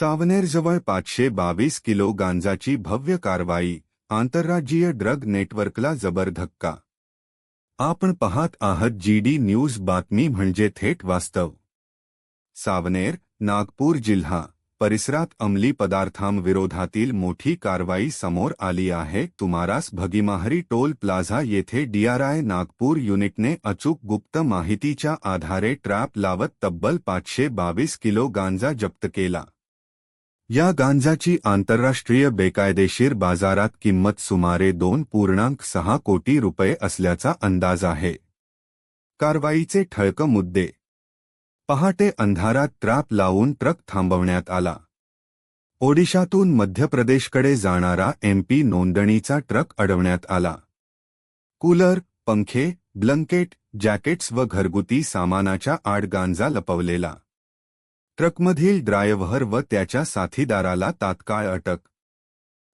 सावनेरजवळ पाचशे बावीस किलो गांजाची भव्य कारवाई आंतरराज्यीय ड्रग नेटवर्कला जबर धक्का. आपण पाहत आहात जी डी न्यूज बातमी म्हणजे थेट वास्तव. सावनेर नागपूर जिल्हा परिसरात अंमली पदार्थांविरोधातील मोठी कारवाई समोर आली आहे. तुमारास भगीमाहरी टोल प्लाझा येथे डीआरआय नागपूर युनिटने अचूक गुप्त माहितीच्या आधारे ट्रॅप लावत तब्बल पाचशे बावीस किलो गांजा जप्त केला. या गांजाची आंतरराष्ट्रीय बेकायदेशीर बाजारात किंमत सुमारे दोन पूर्णांक सहा कोटी रुपये असल्याचा अंदाज आहे. कारवाईचे ठळक मुद्दे. पहाटे अंधारात ट्रॅप लावून ट्रक थांबवण्यात आला. ओडिशातून मध्य प्रदेशकडे जाणारा एमपी नोंदणीचा ट्रक अडवण्यात आला. कूलर पंखे ब्लंकेट जॅकेट्स व घरगुती सामानाच्या आड गांजा लपवलेला. ट्रकमधील ड्रायव्हर व त्याच्या साथीदाराला तात्काळ अटक.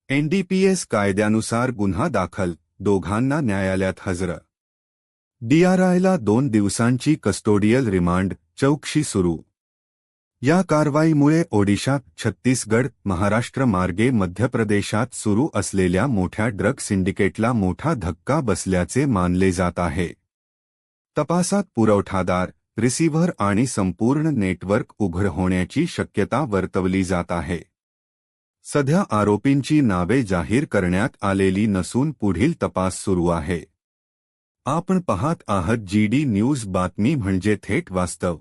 एनडीपीएस कायद्यानुसार गुन्हा दाखल दोघांना न्यायालयात हजर. डीआरआयला दोन दिवसांची कस्टोडियल रिमांड चौकशी सुरू. या कारवाईमुळे ओडिशा छत्तीसगड महाराष्ट्र मार्गे मध्य प्रदेशात सुरू असलेल्या मोठ्या ड्रग सिंडिकेटला मोठा धक्का बसल्याचे मानले जात आहे. तपासात पुरवठादार रिसिव्हर आणि संपूर्ण नेटवर्क उघड होण्याची शक्यता वर्तवली जात आहे. सध्या आरोपींची नावे जाहीर करण्यात आलेली नसून पुढील तपास सुरू आहे. आपण पाहत आहात जीडी न्यूज बातमी म्हणजे थेट वास्तव.